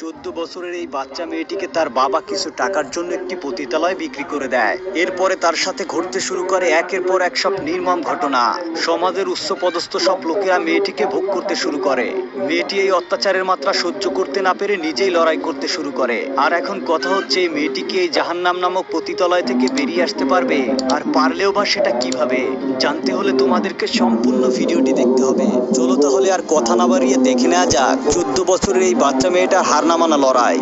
চোদ্দ বছরের এই বাচ্চা মেয়েটিকে তার বাবা কিছু টাকার জন্য একটি পতিতালয় বিক্রি করে দেয়। এরপরে তার সাথে ঘটতে শুরু করে একের পর এক সব নির্মম ঘটনা। সমাজের উচ্চপদস্থ সব লোকেরা মেয়েটিকে ভোগ করতে শুরু করে। মেয়েটি এই অত্যাচারের মাত্রা সহ্য করতে না পেরে নিজেই লড়াই করতে শুরু করে। আর এখন কথা হচ্ছে, এই মেয়েটিকে এই জাহান্নাম নামক পতিতলয় থেকে বেরিয়ে আসতে পারবে? আর পারলেও বা সেটা কীভাবে? জানতে হলে তোমাদেরকে সম্পূর্ণ ভিডিওটি দেখতে হবে। চলো তাহলে আর কথা না বাড়িয়ে দেখে নেওয়া যাক। চোদ্দ বছরের এই বাচ্চা মেয়েটা হার না মানা লড়াই।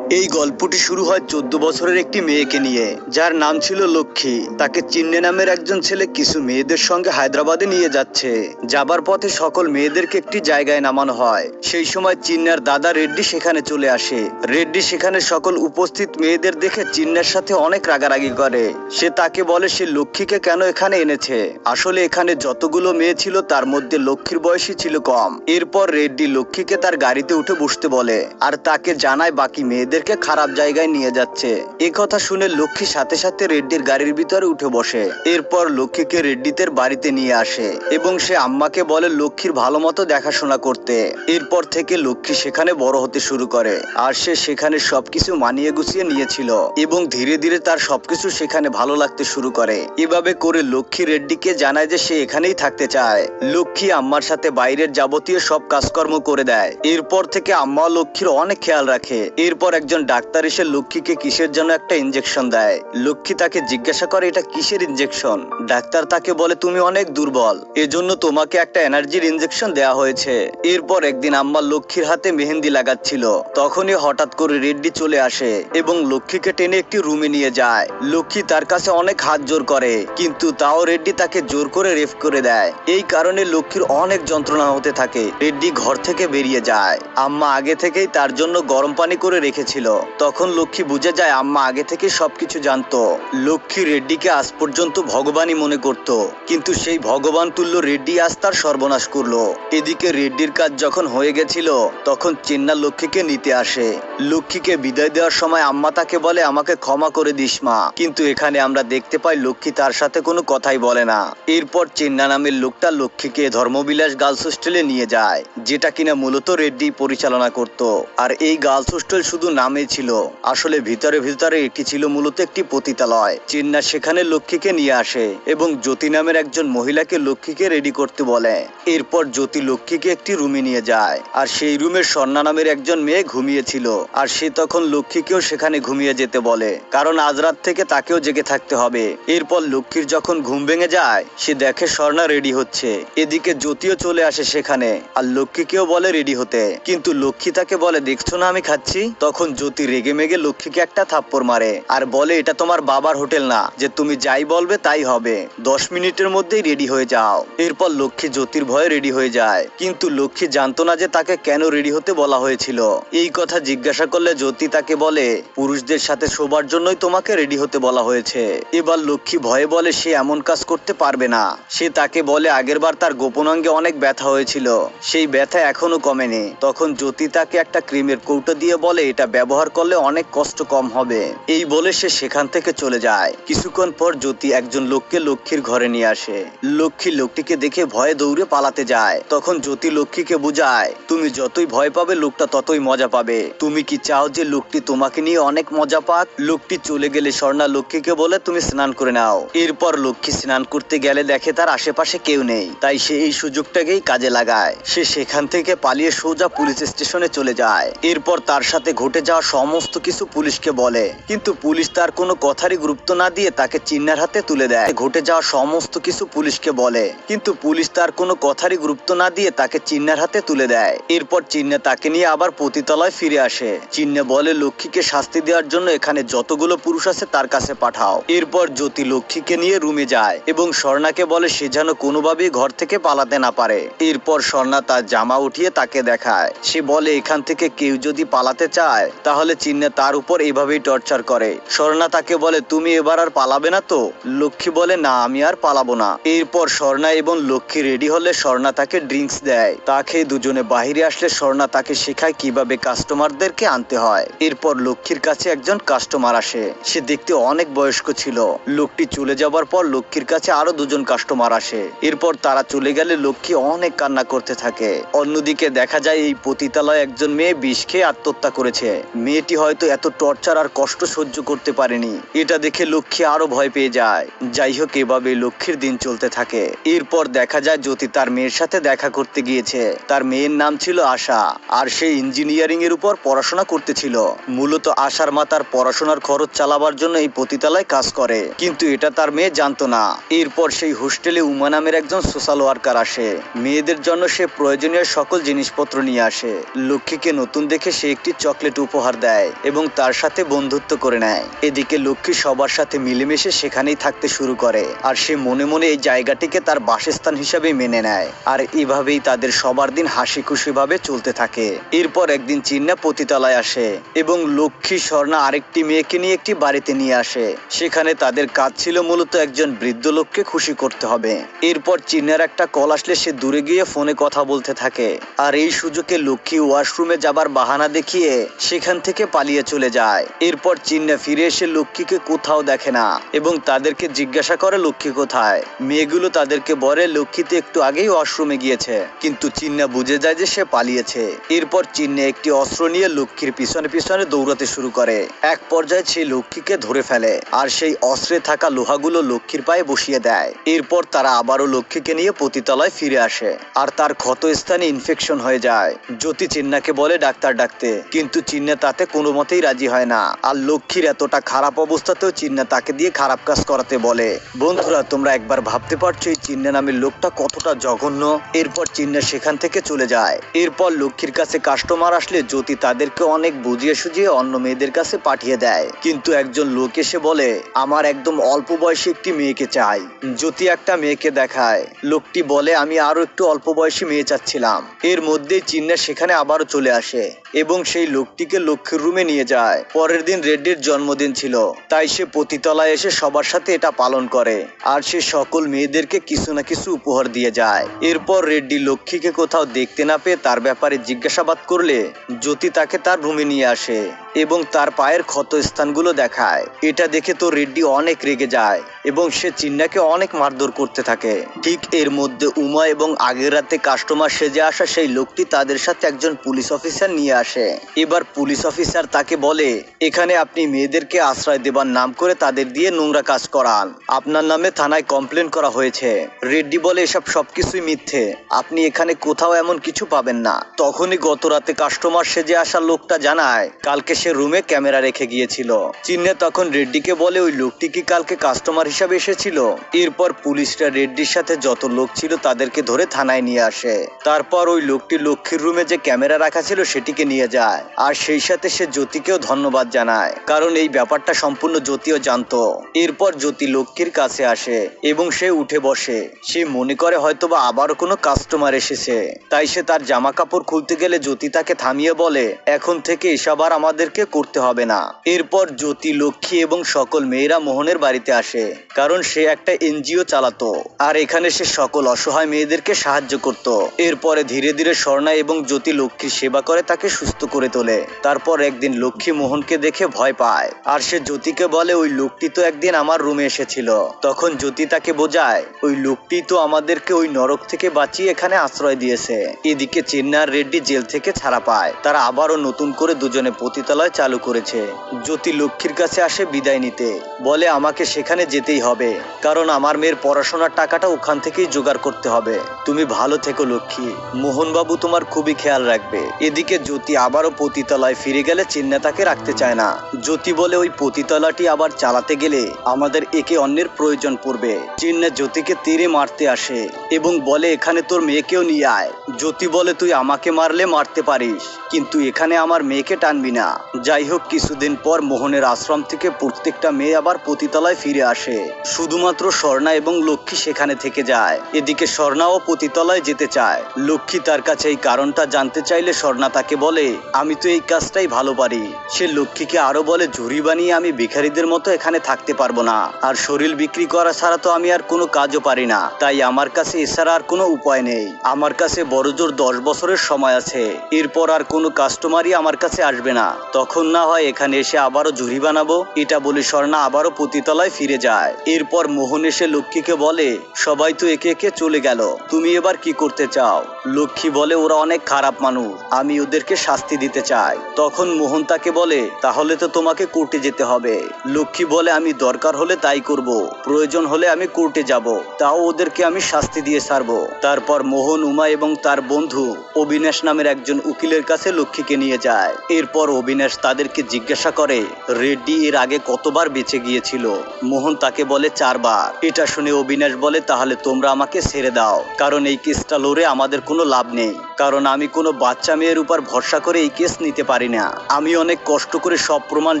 এই গল্পটি শুরু হয় চোদ্দ বছরের একটি মেয়েকে নিয়ে। যার নাম ছিল লক্ষ্মী। তাকে চিন্নে নামের একজন ছেলে কিছু মেয়েদের সঙ্গে হায়দ্রাবাদে নিয়ে যাচ্ছে। যাবার পথে সকল মেয়েদেরকে একটি জায়গায় নামানো হয়। সেই সময় চিন্নার দাদা রেড্ডি সেখানে চলে আসে। রেড্ডি সেখানে সকল উপস্থিত মেয়েদের দেখে চিন্নার সাথে অনেক রাগারাগি করে। সে তাকে বলে, সে লক্ষ্মীকে কেন এখানে এনেছে? আসলে এখানে যতগুলো মেয়ে ছিল, তার মধ্যে লক্ষ্মীর বয়সই ছিল কম। এরপর রেড্ডি লক্ষ্মীকে তার গাড়িতে উঠে বসতে বলে, আর তাকে জানায় বাকি মেয়েদেরকে খারাপ জায়গায় নিয়ে যাচ্ছে। এ কথা শুনে লক্ষ্মী সাথে সাথে রেড্ডির গাড়ির ভিতরে উঠে বসে। এরপর লক্ষ্মীকে রেড্ডিদের বাড়িতে নিয়ে আসে এবং সে আম্মাকে বলে লক্ষ্মীর ভালো মতো দেখাশোনা করতে। এরপর থেকে লক্ষ্মী সেখানে বড় হতে শুরু করে আর সে সেখানে সবকিছু মানিয়ে গুছিয়ে নিয়েছিল এবং ধীরে ধীরে তার সবকিছু সেখানে ভালো লাগতে শুরু করে। এভাবে করে লক্ষ্মী রেড্ডিকে জানায় যে সে এখানেই থাকতে চায়। লক্ষ্মী আম্মার সাথে বাইরের যাবতীয় সব কাজকর্ম করে দেয়। এরপর থেকে আম্মা লক্ষ্মীর অনেক খেয়াল রাখে। এরপর একজন ডাক্তার এসে লক্ষ্মীকে কিসের জন্য একটা ইঞ্জেকশন দেয়? লক্ষ্মী তাকে জিজ্ঞাসা করে, এটা কিসের ইঞ্জেকশন ডাক্তার তাকে বলে, তুমি অনেক দুর্বল। এজন্য তোমাকে একটা এনার্জির ইঞ্জেকশন দেওয়া হয়েছে। এরপর একদিন আম্মা লক্ষ্মীর হাতে মেহেন্দি লাগাচ্ছিল। তখনই হঠাৎ করে রেড্ডি চলে আসে এবং লক্ষ্মীকে টেনে একটি রুমে নিয়ে যায়। লক্ষ্মী তার কাছে অনেক হাত জোর করে, কিন্তু তাও রেড্ডি তাকে জোর করে রেফ করে দেয়। এই কারণে লক্ষ্মীর অনেক যন্ত্রণা হতে থাকে। রেড্ডি ঘর থেকে বেরিয়ে যায়। আম্মা আগে থেকেই তার জন্য গরম পানি করে রেখেছিল। তখন লক্ষ্মী বুঝে যায় আম্মা আগে থেকে সবকিছু জানতো। লক্ষ্মী রেড্ডিকে আজ পর্যন্ত ভগবানই মনে করত। কিন্তু সেই ভগবান তুল্য রেড্ডি আজ তার সর্বনাশ করল। এদিকে রেড্ডির কাজ যখন হয়ে গেছিল, তখন চেন্না লক্ষ্মীকে নিতে আসে। লক্ষ্মীকে বিদায় দেওয়ার সময় আম্মা তাকে বলে, আমাকে ক্ষমা করে দিস মা। কিন্তু এখানে আমরা দেখতে পাই লক্ষ্মী তার সাথে কোনো কথাই বলে না। এরপর চেন্না নামের লোকটা লক্ষ্মীকে ধর্মবিলাস গার্লস হোস্টেলে নিয়ে যায়, যেটা কিনা মূলত রেড্ডি পরিচালনা করত। আর এই গার্লস হোস্টেল শুধু নামে ছিল। আসলে ভিতরে ভিতরে এটি ছিল মূলত একটি পতিতালয়। চিন্না সেখানে লক্ষ্মীকে নিয়ে আসে এবং জ্যোতি নামের একজন মহিলাকে লক্ষ্মীকে রেডি করতে বলে। এরপর জ্যোতি লক্ষ্মীকে একটি রুমে নিয়ে যায়। আর সেই রুমে স্বর্ণা নামের একজন মেয়ে ঘুমিয়েছিল। আর সে তখন লক্ষ্মীকেও সেখানে ঘুমিয়ে যেতে বলে। কারণ আজ রাত থেকে তাকেও জেগে থাকতে হবে। এরপর লক্ষ্মীর যখন ঘুম ভেঙে যায়, সে দেখে স্বর্ণা রেডি হচ্ছে। এদিকে জ্যোতিও চলে আসে সেখানে। আর লক্ষ্মীকেও বলে রেডি হতে। কিন্তু লক্ষ্মী তাকে বলে, দেখছ না আমি খাচ্ছি? তখন জ্যোতি রেগে মেগে লক্ষ্মীকে একটা থাপ্পড় মারে আর বলে, এটা তোমার বাবার হোটেল না। যে তুমি যাই বলবে তাই হবে। দশ মিনিটের মধ্যেই রেডি হয়ে যাও। এরপর লক্ষ্মী জ্যোতির ভয়ে রেডি হয়ে যায়। কিন্তু লক্ষ্মী জানতো না যে তাকে কেন রেডি হতে বলা হয়েছিল। এই কথা জিজ্ঞাসা করলে জ্যোতি তাকে বলে, পুরুষদের সাথে শোবার জন্যই তোমাকে রেডি হতে বলা হয়েছে। এবার লক্ষ্মী ভয়ে বলে, সে এমন কাজ করতে পারবে না। সে তাকে বলে আগেরবার তার গোপনাঙ্গে অনেক ব্যথা হয়েছিল। সেই ব্যথা এখনও কমেনি। তখন জ্যোতি তাকে একটা ক্রিমের কৌটো দিয়ে বলে, এটা ব্যবহার করলে অনেক কষ্ট কম হবে। এই বলে সে সেখান থেকে চলে যায়। কিছুক্ষণ পর জ্যোতি একজন লোককে লক্ষ্মীর ঘরে নিয়ে আসে। লক্ষ্মী লোকটিকে দেখে ভয়ে দৌড়ে পালাতে যায়। তখন জ্যোতি লক্ষ্মীকে বুঝায়, তুমি যতই ভয় পাবে, লোকটা ততই মজা পাবে। তুমি কি চাও যে লোকটি তোমাকে নিয়ে অনেক মজা পাক? লোকটি চলে গেলে স্বর্ণা লক্ষ্মীকে বলে, তুমি স্নান করে নাও। এরপর লক্ষ্মী স্নান করতে গেলে দেখে তার আশেপাশে কেউ নেই। তাই সে এই সুযোগটাকেই কাজে লাগায়। সে সেখান থেকে পালিয়ে সোজা পুলিশ স্টেশনে চলে যায়। এরপর তার সাথে ঘটে যাওয়া সমস্ত কিছু পুলিশকে বলে। কিন্তু পুলিশ তার কোনো কথারই গুরুত্ব না দিয়ে তাকে চিন্নার হাতে তুলে দেয়। ঘটে যাওয়া সমস্ত কিছু পুলিশকে বলে। কিন্তু পুলিশ তার কোনো কথারই গুরুত্ব না দিয়ে তাকে চিন্নার হাতে তুলে দেয়। এরপর চিন্না তাকে নিয়ে আবার পতিতলায় ফিরে আসে। চিন্না বলে, লক্ষ্মীকে শাস্তি দেওয়ার জন্য এখানে যতগুলো পুরুষ আছে তার কাছে পাঠাও। এরপর জ্যোতি লক্ষ্মীকে নিয়ে রুমে যায় এবং স্বর্ণাকে বলে, সে যেন কোনোভাবেই ঘর থেকে পালাতে না পারে। এরপর স্বর্ণা তার জামা উঠিয়ে তাকে দেখায়। সে বলে, এখান থেকে কেউ যদি পালাতে চায় তাহলে চিন্না তার উপর এইভাবেই টর্চার করে। স্বর্ণা তাকে বলে, তুমি এবার আর পালাবে না তো? লক্ষ্মী বলে, না, আমি আর পালাবো না। এরপর স্বর্ণা এবং লক্ষ্মী রেডি হলে স্বর্ণা তাকে ড্রিঙ্কস দেয়। তা খেয়ে দুজনে বাহিরে আসলে স্বর্ণা তাকে শেখায় কীভাবে কাস্টমারদেরকে আনতে হয়। এরপর লক্ষ্মীর কাছে একজন কাস্টমার আসে। সে দেখতে অনেক বয়স্ক ছিল। লোকটি চলে যাবার পর লক্ষ্মীর কাছে আরও দুজন কাস্টমার আসে। এরপর তারা চলে গেলে লক্ষ্মী অনেক কান্না করতে থাকে। অন্যদিকে দেখা যায়, এই পতিতালয়ে একজন মেয়ে বিষ খেয়ে আত্মহত্যা করেছে। মেয়েটি হয়তো এত টর্চার আর কষ্ট সহ্য করতে পারেনি। এটা দেখে লক্ষ্মী আরও ভয় পেয়ে যায়। যাই হোক, এভাবে লক্ষ্মীর দিন চলতে থাকে। এরপর দেখা যায় জ্যোতি তার মেয়ের সাথে দেখা করতে গিয়েছে। তার মেয়ের নাম ছিল আশা, আর সে ইঞ্জিনিয়ারিং এর উপর পড়াশোনা করতেছিল। মূলত আশার মা তার পড়াশোনার খরচ চালাবার জন্য এই পতিতালয় কাজ করে, কিন্তু এটা তার মেয়ে জানতো না। এরপর সেই হোস্টেলে উমা নামের একজন সোশ্যাল ওয়ার্কার আসে। মেয়েদের জন্য সে প্রয়োজনীয় সকল জিনিসপত্র নিয়ে আসে। লক্ষ্মীকে নতুন দেখে সে একটি চকলেট উপহার দেয় এবং তার সাথে বন্ধুত্ব করে নেয়। এদিকে লক্ষ্মী সবার সাথে মিলেমিশে সেখানেই থাকতে শুরু করে আর সে মনে মনে এই জায়গাটিকে তার বাসস্থান হিসাবে মেনে নেয় আর এভাবেই তাদের সবার দিন হাসি খুশি ভাবে চলতে থাকে। এরপর একদিন চিন্না পতিতালয় আসে এবং লক্ষ্মী স্বর্ণা আরেকটি মেয়েকে নিয়ে একটি বাড়িতে নিয়ে আসে। সেখানে তাদের কাজ ছিল মূলত একজন বৃদ্ধ লোককে খুশি করতে হবে। এরপর চিন্নার একটা কল আসলে সে দূরে গিয়ে ফোনে কথা বলতে থাকে। আর এই সুযোগে লক্ষ্মী ওয়াশরুমে যাবার বাহানা দেখিয়ে সেখান থেকে পালিয়ে চলে যায়। এরপর চিন্না ফিরে এসে লক্ষ্মীকে কোথাও দেখে না এবং তাদেরকে জিজ্ঞাসা করে লক্ষ্মী কোথায়। মেয়েগুলো তাদেরকে বলে লক্ষ্মীতে একটু আগেই ওয়াশরুমে গিয়েছে। কিন্তু চিন্না বুঝে যায় যে সে পালিয়েছে। এরপর চিন্না একটি অস্ত্র নিয়ে লক্ষ্মীর পিছনে পিছনে দৌড়াতে শুরু করে। এক পর্যায়ে সে লক্ষ্মীকে ধরে ফেলে আর সেই অস্ত্রে থাকা লোহাগুলো লক্ষ্মীর পায়ে বসিয়ে দেয়। এরপর তারা আবারও লক্ষ্মীকে নিয়ে পতিতালয় ফিরে আসে আর তার ক্ষত স্থানে ইনফেকশন হয়ে যায়। জ্যোতি চিন্নাকে বলে, ডাক্তার ডাকতে। কিন্তু চিন্না তাতে কোনো মতেই রাজি হয় না। আর লক্ষ্মীর এতটা খারাপ অবস্থাতেও চিন্না তাকে দিয়ে খারাপ কাজ করাতে বলে। বন্ধুরা, তোমরা একবার ভাবতে পারছ এই চিন্না নামের লোকটা কতটা জঘন্য? এরপর চিন্না সেখান থেকে চলে যায়। এরপর লক্ষ্মীর কাছে কাস্টমার আসলে জ্যোতি তাদেরকে অনেক বুঝিয়ে সুঝিয়ে অন্য মেয়েদের কাছে পাঠিয়ে দেয়। কিন্তু একজন লোক এসে বলে, আমার একদম অল্প বয়সী একটি মেয়েকে চাই। জ্যোতি একটা মেয়েকে দেখায়। লোকটি বলে, আমি আরও একটু অল্প বয়সী মেয়ে চাচ্ছিলাম। এর মধ্যেই চিন্না সেখানে আবারও চলে আসে। এবং সেই লোকটিকে লক্ষ্মীর রুমে নিয়ে যায়। পরের দিন রেড্ডির জন্মদিন ছিল, তাই সে পতিতলায় এসে সবার সাথে এটা পালন করে। আর সে সকল মেয়েদেরকে কিছু না কিছু উপহার দিয়ে যায়। এরপর রেড্ডি লক্ষ্মীকে কোথাও দেখতে না পেয়ে তার ব্যাপারে জিজ্ঞাসাবাদ করলে জ্যোতি তাকে তার রুমে নিয়ে আসে এবং তার পায়ের ক্ষত স্থানগুলো দেখায়। এটা দেখে তো রেড্ডি অনেক রেগে যায়। এবং সে চিন্নাকে অনেক মারধর করতে থাকে। ঠিক এর মধ্যে উমা এবং আগের রাতে কাস্টমার সেজে আসা সেই লোকটি তাদের সাথে একজন পুলিশ অফিসার নিয়ে আসে। এবার পুলিশ অফিসার তাকে বলে, এখানে আপনি মেয়েদেরকে আশ্রয় দেবার নাম করে তাদের দিয়ে নোংরা কাজ করান। আপনার নামে থানায় কমপ্লেন করা হয়েছে। রেড্ডি বলে, এসব সবকিছুই মিথ্যে। আপনি এখানে কোথাও এমন কিছু পাবেন না। তখনই গত রাতে কাস্টমার সেজে আসা লোকটা জানায়, কালকে সে রুমে ক্যামেরা রেখে গিয়েছিল। চিহ্নে তখন রেড্ডিকে বলে, ওই লোকটি কি কালকে কাস্টমার হিসাবে এসেছিল। এরপর পুলিশরা রেড্ডির সাথে যত লোক ছিল তাদেরকে ধরে থানায় নিয়ে আসে। তারপর ওই লোকটি লক্ষ্মীর রুমে যে ক্যামেরা রাখা ছিল সেটিকে নিয়ে যায়। আর সেই সাথে সে জ্যোতিকেও ধন্যবাদ জানায়, কারণ এই ব্যাপারটা সম্পূর্ণ জ্যোতিও জানতো। এরপর জ্যোতি লক্ষ্মীর কাছে আসে এবং সে উঠে বসে। সে মনে করে হয়তোবা আবারও কোনো কাস্টমার এসেছে। তাই সে তার জামা কাপড় খুলতে গেলে জ্যোতি তাকে থামিয়ে বলে, এখন থেকে এসব আর আমাদেরকে করতে হবে না। এরপর জ্যোতি, লক্ষ্মী এবং সকল মেয়েরা মোহনের বাড়িতে আসে। কারণ সে একটা এনজিও চালাতো। আর এখানে সে সকল অসহায় মেয়েদেরকে সাহায্য করত। এরপরে ধীরে ধীরে স্বর্ণা এবং জ্যোতি লক্ষ্মীর সেবা করে তাকে সুস্থ করে তোলে। তারপর একদিন লক্ষ্মী মোহনকে দেখে ভয় পায়। আর সে জ্যোতিকে বলে, ওই লোকটি তো একদিন আমার রুমে এসেছিল। তখন জ্যোতি তাকে বোঝায়, ওই লোকটি তো আমাদেরকে ওই নরক থেকে বাঁচিয়ে এখানে আশ্রয় দিয়েছে। এদিকে চেন্নার রেড্ডি জেল থেকে ছাড়া পায়। তারা আবারও নতুন করে দুজনে পতিতালয় চালু করেছে। জ্যোতি লক্ষ্মীর কাছে আসে বিদায় নিতে। বলে, আমাকে সেখানে যেতেই হবে। কারণ আমার মেয়ের পড়াশোনার টাকাটা ওখান থেকেই জোগাড় করতে হবে। তুমি ভালো থেকো, লক্ষ্মী। মোহনবাবু তোমার খুবই খেয়াল রাখবে। এদিকে জ্যোতি আবারও পতিতলায় ফিরে গেলে চিন্না তাকে রাখতে চায় না। জ্যোতি বলে ওই পতিতলাটি আবার চালাতে গেলে আমাদের একে অন্যের প্রয়োজন পড়বে। চিন্না জ্যোতিকে তীরে মারতে আসে এবং বলে, এখানে তোর মেয়েকেও নিয়ে আয়। জ্যোতি বলে, তুই আমাকে মারলে মারতে পারিস, কিন্তু এখানে আমার মেয়েকে টানবি না। যাই হোক, কিছুদিন পর মোহনের আশ্রম থেকে প্রত্যেকটা মেয়ে আবার পতিতলায় ফিরে আসে। শুধুমাত্র স্বর্ণা এবং লক্ষ্মী সেখানে থেকে যায়। এদিকে স্বর্ণাও পতিতলায় যেতে চায়। লক্ষ্মী তার কাছে এই কারণটা জানতে চাইলে স্বর্ণা তাকে বলে, আমি তো এই কাজটাই ভালো পারি। সে লক্ষ্মীকে আরও বলে, ঝুড়ি বানিয়ে আমি ভিখারিদের মতো এখানে থাকতে পারব না। আর শরীর বিক্রি করা ছাড়া তো আমি আর কোনো কাজও পারি না। তাই আমার কাছে এছাড়া আর কোনো উপায় নেই। আমার কাছে বড় জোর দশ বছরের সময় আছে। এরপর আর কোনো কাস্টমারই আমার কাছে আসবে না। তখন না হয় এখানে এসে আবারও ঝুড়ি বানাবো। এটা বলে স্বর্ণা আবারও পতিতলায় ফিরে যায়। এরপর মোহন এসে লক্ষ্মীকে বলে, সবাই তো একে একে চলে গেল, তুমি এবার কি করতে চাও? লক্ষ্মী বলে, ওরা অনেক খারাপ মানুষ, আমি ওদেরকে শাস্তি দিতে চাই। তখন মোহন তাকে বলে, তাহলে তো তোমাকে কোর্টে যেতে হবে। লক্ষ্মী বলে, আমি দরকার হলে তাই করব, প্রয়োজন হলে আমি কোর্টে যাব, তাও ওদেরকে আমি শাস্তি দিয়ে ছাড়বো তারপর মোহন, উমা এবং তার বন্ধু, অবিনাশ নামের একজন উকিলের কাছে লক্ষ্মীকে নিয়ে যায়। এরপর অবিনাশ তাদেরকে জিজ্ঞাসা করে, রেড্ডি এর আগে কতবার বেঁচে গিয়েছিল? মোহন তাকে বলে চারবার। এটা শুনে অবিনাশ বলে, তাহলে তোমরা আমাকে ছেড়ে দাও। কারণ এই কেসটা লড়ে আমাদের কোনো লাভ নেই। কারণ আমি কোনো বাচ্চা মেয়ের উপর ভরসা করে এই কেস নিতে পারি না। আমি অনেক কষ্ট করে সব প্রমাণ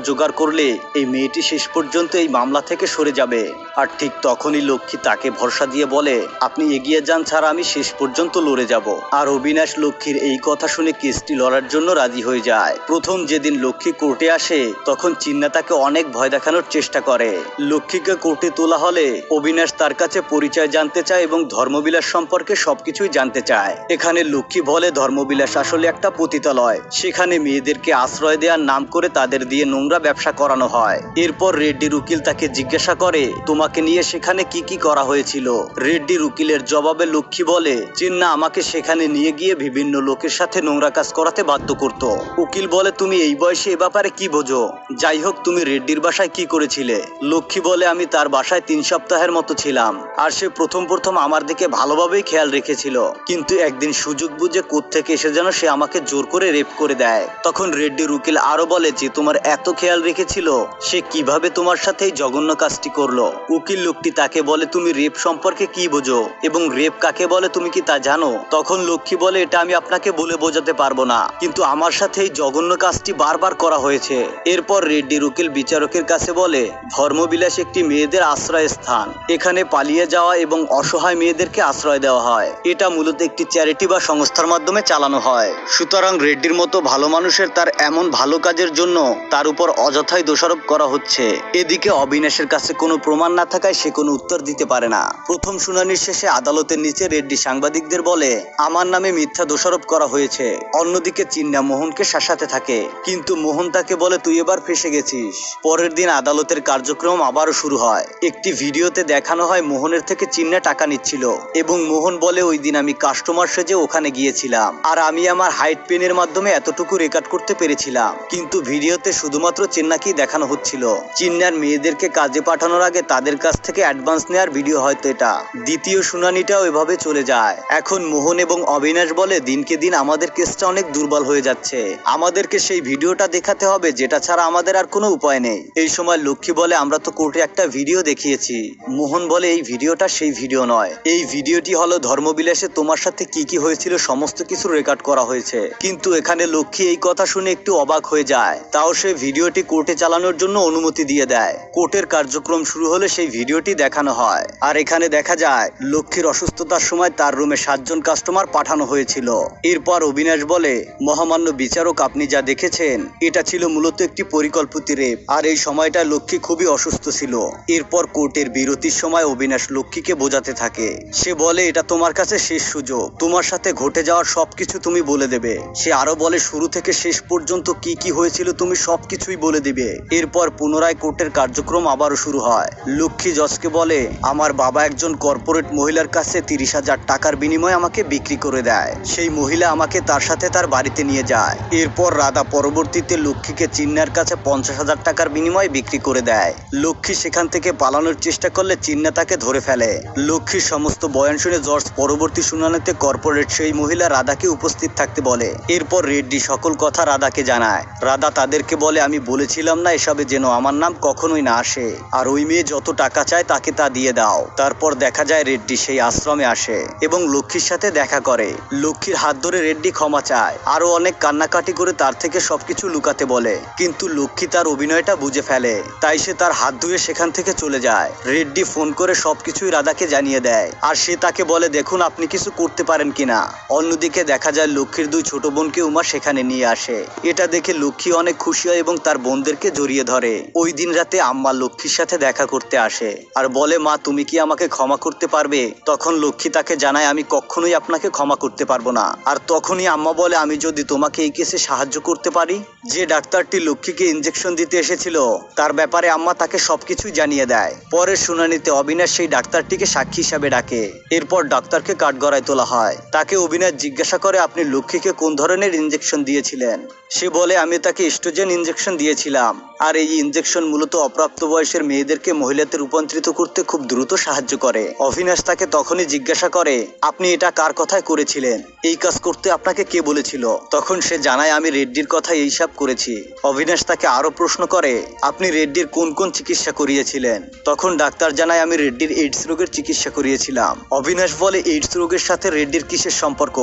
জোগাড় করলে এই মেয়েটি শেষ পর্যন্ত এই মামলা থেকে সরে যাবে। আর ঠিক তখনই লক্ষ্মী তাকে ভরসা দিয়ে বলে, আপনি এগিয়ে যান ছাড়া আমি শেষ পর্যন্ত লড়ে যাব। আর অবিনাশ লক্ষ্মীর এই কথা শুনে কেসটি লড়ার জন্য রাজি হয়ে যায়। প্রথম যেদিন লক্ষ্মী কোর্টে আসে, তখন চিন্না তাকে অনেক ভয় দেখানোর চেষ্টা করে। লক্ষ্মীকে কোর্টে তোলা হলে অবিনাশ তার কাছে পরিচয় জানতে চায় এবং ধর্মবিলাস সম্পর্কে সবকিছুই জানতে চায়। এখানে লক্ষ্মী বলে ধর্মবিলাস আসলে একটা পতিতালয়। সেখানে মেয়েদেরকে আশ্রয় দেওয়ার নাম করে তাদের দিয়ে নোংরা ব্যবসা করানো হয়। এরপর রেড্ডির উকিল তাকে জিজ্ঞাসা করে, তোমাকে নিয়ে সেখানে কি কি করা হয়েছিল? রেড্ডির উকিলের জবাবে লক্ষ্মী বলে, চিন্না আমাকে সেখানে নিয়ে গিয়ে বিভিন্ন লোকের সাথে নোংরা কাজ করাতে বাধ্য করত। উকিল বলে, তুমি এই বয়সে এ ব্যাপারে কি বোঝো? যাই হোক, তুমি রেড্ডির বাসায় কি করেছিলে? লক্ষ্মী বলে, আমি তার বাসায় তিন সপ্তাহের মতো ছিলাম। আর সে প্রথম প্রথম আমার দিকে ভালোভাবেই খেয়াল রেখেছিল। কিন্তু একদিন সুযোগ বুঝে থেকে এসে যেন সে আমাকে জোর করে রেপ করে দেয়। তখন রেড্ডির উকিল আরও বলে, যে তোমার এত খেয়াল রেখেছিল, সে কীভাবে তোমার সাথে জঘন্য কাজটি করল? উকিল লোকটি তাকে বলে, তুমি রেপ সম্পর্কে কি বোঝো? এবং রেপ কাকে বলে তুমি কি তা জানো? তখন লক্ষ্মী বলে, এটা আমি আপনাকে বলে বোঝাতে পারব না। কিন্তু আমার সাথে এই জঘন্য কাজটি বারবার করা হয়েছে। এরপর রেড্ডির উকিল বিচারকের কাছে বলে, ধর্মবিলাস একটি মেয়েদের আশ্রয় স্থান। এখানে পালিয়ে যাওয়া এবং অসহায় মেয়েদেরকে আশ্রয় দেওয়া হয়। এটা মূলত একটি চ্যারিটি বা সংস্থার মাধ্যমে চালানো হয়। সুতরাং রেড্ডির মতো ভালো মানুষের তার এমন ভালো কাজের জন্য তার উপর অযথাই দোষারোপ করা হচ্ছে। এদিকে অবিনাশের কাছে কোনো প্রমাণ না থাকায় সে কোনো উত্তর দিতে পারে না। প্রথম শুনানির শেষে আদালতের নিচে রেড্ডি সাংবাদিকদের বলে, আমার নামে মিথ্যা দোষারোপ করা হয়েছে। অন্যদিকে চিন্না মোহনকে শাসাতে থাকে। কিন্তু মোহন তাকে বলে, তুই এবার ফেসে গেছিস। পরের দিন আদালতের কার্যক্রম আবারও শুরু হয়। একটি ভিডিওতে দেখানো হয় মোহনের থেকে চিন্না টাকা নিচ্ছিল এবং মোহন বলে, ওই দিন আমি কাস্টমার সেজে ওখানে গিয়েছিলাম আর আমি আমার হাইট পেনের মাধ্যমে এতটুকু রেকর্ড করতে পেরেছিলাম। কিন্তু ভিডিওতে শুধুমাত্র চিন্নাকেই দেখানো হচ্ছিল। চিন্নার মেয়েদেরকে কাজে পাঠানোর আগে তাদের কাছ থেকে অ্যাডভান্স নেওয়ার ভিডিও হয়তো এটা। দ্বিতীয় শুনানিটাও এভাবে চলে যায়। এখন মোহন এবং অবিনাশ বলে, দিনকে দিন আমাদের কেসটা অনেক দুর্বল হয়ে যাচ্ছে। আমাদেরকে সেই ভিডিওটা দেখাতে হবে, যেটা ছাড়া আমাদের আর কোনো উপায় নেই। এই সময় লক্ষ্মী বলে, আমরা তো কোর্টে একটা ভিডিও দেখিয়েছি। মোহন বলে, এই ভিডিওটা সেই ভিডিও নয়। এই ভিডিওটি হলো ধর্মবিলাসে তোমার সাথে কি কি হয়েছিল সমস্ত কিছু রেকর্ড করা হয়েছে। কিন্তু এখানে লক্ষ্মী এই কথা শুনে একটু অবাক হয়ে যায়। তাও সে ভিডিওটি কোর্টে চালানোর জন্য অনুমতি দিয়ে দেয়। কোর্টের কার্যক্রম শুরু হলে সেই ভিডিওটি দেখানো হয়। আর এখানে দেখা যায়, লক্ষ্মীর অসুস্থতার সময় তার রুমে সাতজন কাস্টমার পাঠানো হয়েছিল। এরপর অবিনাশ বলে, মহামান্য বিচারক, আপনি যা দেখেছেন, এটা ছিল মূলত একটি পরিকল্পিত রেপ আর এই সময়টা লক্ষ্মী খুবই অসুস্থ ছিল। এরপর কোর্টের বিরতির সময় অবিনাশ লক্ষ্মীকে বোঝাতে থাকে। সে বলে, এটা তোমার কাছে শেষ সুযোগ। তোমার সাথে ঘটে যাওয়ার সবকিছু তুমি বলে দেবে। সে আরও বলে, শুরু থেকে শেষ পর্যন্ত কি কি হয়েছিল তুমি সবকিছুই বলে দিবে। এরপর পুনরায় কোর্টের কার্যক্রম আবারও শুরু হয়। লক্ষ্মী জজকে বলে, আমার বাবা একজন কর্পোরেট মহিলার কাছে তিরিশ হাজার টাকার বিনিময়ে আমাকে বিক্রি করে দেয়। সেই মহিলা আমাকে তার সাথে তার বাড়িতে নিয়ে যায়। এরপর রাধা পরবর্তীতে লক্ষ্মীকে চিন্নার কাছে পঞ্চাশ হাজার টাকার বিনিময়ে বিক্রি করে দেয়। লক্ষ্মী সেখান থেকে পালানোর চেষ্টা করলে চিন্না তাকে ধরে ফেলে। লক্ষ্মীর সমস্ত বয়ান শুনে জর্জ পরবর্তী শুনানিতে কর্পোরেট সেই মহিলা রাধাকে উপস্থিত থাকতে বলে। এরপর রেড্ডি সকল কথা রাধাকে জানায়। রাধা তাদেরকে বলে, আমি বলেছিলাম না এসবে যেন আমার নাম কখনোই না আসে। আর ওই মেয়ে যত টাকা চায় তাকে তা দিয়ে দাও। তারপর দেখা যায় রেড্ডি সেই আশ্রমে আসে এবং লক্ষ্মীর সাথে দেখা করে। লক্ষ্মীর হাত ধরে রেড্ডি ক্ষমা চায়। আরও অনেক কান্নাকাটি করে তার থেকে সবকিছু লুকাতে বলে। কিন্তু লক্ষ্মী তার অভিনয়টা বুঝে ফেলে। তাই সে তার হাত ধুয়ে সেখান থেকে চলে যায়। রেড্ডি ফোন করে সবকিছুই রাধাকে জানিয়ে দেয়। আর সে তাকে বলে, দেখুন, আপনি কিছু করতে পারেন কিনা? অন্যদিকে দেখা যায়, লক্ষ্মীর দুই ছোট বোনকে উমা সেখানে নিয়ে আসে। এটা দেখে লক্ষ্মী অনেক খুশি হয় এবং তার বোনদেরকে জড়িয়ে ধরে। ওই দিন রাতে আম্মা লক্ষ্মীর সাথে দেখা করতে আসে আর বলে, মা, তুমি কি আমাকে ক্ষমা করতে পারবে? তখন লক্ষ্মী তাকে জানায়, আমি কখনোই আপনাকে ক্ষমা করতে পারব না। আর তখনই আম্মা বলে, আমি যদি তোমাকে এই কেসে সাহায্য করতে পারি? যে ডাক্তারটি লক্ষ্মীকে ইঞ্জেকশন দিতে এসেছিল, তার ব্যাপারে আম্মা তাকে সবকিছুই জানিয়ে দেয়। পরের শুনানিতে অবিনাশ সেই ডাক্তারটিকে সাক্ষী হিসাবে ডাকে। এরপর ডাক্তারকে কাঠগড়ায় তোলা হয়। তাকে অবিনাশ জিজ্ঞাসা করে, আপনি লক্ষ্মীকে কোন ধরনের ইঞ্জেকশন দিয়েছিলেন? সে বলে, আমি তাকে স্টোজেন ইঞ্জেকশন দিয়েছিলাম। আর এই ইঞ্জেকশন মূলত অপ্রাপ্ত বয়সের মেয়েদেরকে মহিলাতে রূপান্তরিত করতে খুব দ্রুত সাহায্য করে। অভিনাশ তাকে তখনই জিজ্ঞাসা করে, আপনি এটা কার কথায় করেছিলেন? এই কাজ করতে আপনাকে কে বলেছিল? তখন সে জানায়, আমি রেড্ডির কথা এইসব করেছি। অভিনাশ তাকে আরও প্রশ্ন করে, আপনি রেড্ডির কোন কোন চিকিৎসা করিয়েছিলেন? তখন ডাক্তার জানায়, আমি রেড্ডির এইডস রোগের চিকিৎসা করিয়েছিলাম। অভিনাশ বলে, এইডস রোগের সাথে রেড্ডির কিসের সম্পর্ক?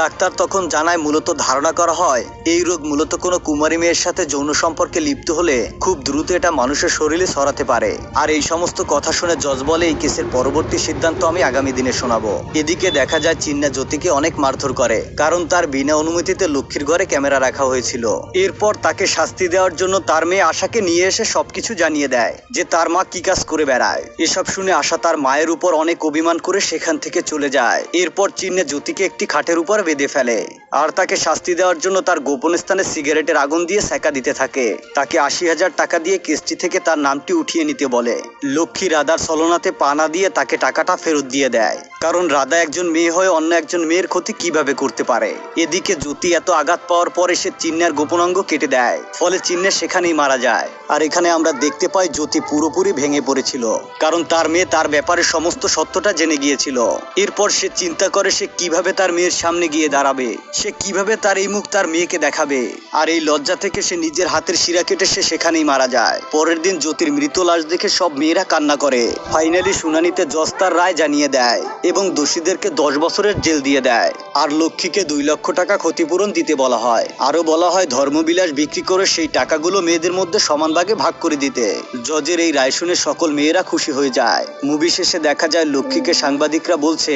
ডাক্তার তখন জানায়, মূলত ধারণা করা হয়, এই রোগ মূলত কোনো কুমারী মেয়ের সাথে যৌন সম্পর্কে লিপ্ত হলে খুব দ্রুত এটা মানুষের শরীরে ছড়াতে পারে। আর এই সমস্ত কথা শুনে জজ বলে, এই কেসের পরবর্তী সিদ্ধান্ত আমি আগামী দিনে শোনাবো। এদিকে দেখা যায়, চিন্না জ্যোতিকে অনেক মারধর করে, কারণ তার বিনা অনুমতিতে লক্ষ্মীর ঘরে ক্যামেরা রাখা হয়েছিল। এরপর তাকে শাস্তি দেওয়ার জন্য তার মেয়ে আশাকে নিয়ে এসে সবকিছু জানিয়ে দেয়, যে তার মা কি কাজ করে বেড়ায়? এসব শুনে আশা তার মায়ের উপর অনেক অভিমান করে সেখান থেকে চলে যায়। এরপর চিহ্নে জ্যোতিকে একটি খাটের উপর বেঁধে ফেলে। আর তাকে শাস্তি দেওয়ার জন্য তার গোপন স্থানে সিগারেটের আগুন দিয়ে সেকা দিতে থাকে। তাকে আশি হাজার টাকা দিয়ে কেসটি থেকে তার নামটি উঠিয়ে নিতে বলে। লক্ষ্মী রাধার ছলনাতে পা না দিয়ে তাকে টাকাটা ফেরত দিয়ে দেয়। কারণ রাধা একজন মেয়ে হয়ে অন্য একজন মেয়ের ক্ষতি কীভাবে করতে পারে? এদিকে জ্যোতি এত আঘাত পাওয়ার পরে সে চিহ্নের গোপনাঙ্গ কেটে দেয়, ফলে চিহ্নের সেখানেই মারা যায়। আর এখানে আমরা দেখতে পাই জ্যোতি পুরোপুরি ভেঙে পড়েছিল, কারণ তার মেয়ে তার ব্যাপারে সমস্ত সত্যটা জেনে গিয়েছিল। এরপর সে চিন্তা করে সে কীভাবে তার মেয়ের সামনে গিয়ে দাঁড়াবে, সে কীভাবে তার এই মুখ তার মেয়েকে দেখাবে, আর এই লজ্জা থেকে সে নিজের হাতের শিরা কেটে সে সেখানেই মারা যায়। পরের দিন জ্যোতির মৃত লাশ দেখে সব মেয়েরা কান্না করে। ফাইনালি শুনানিতে জস্তার রায় জানিয়ে দেয় এবং দোষীদেরকে দশ বছরের জেল দিয়ে দেয়। আর লক্ষ্মীকে দুই লক্ষ টাকা ক্ষতিপূরণ দিতে বলা হয়। আরও বলা হয়, ধর্মবিলাস বিক্রি করে সেই টাকাগুলো মেয়েদের মধ্যে সমান ভাগে ভাগ করে দিতে। জজের এই রায় শুনে সকল মেয়েরা খুশি হয়ে যায়। মুভি শেষে দেখা যায়, লক্ষ্মীকে সাংবাদিকরা বলছে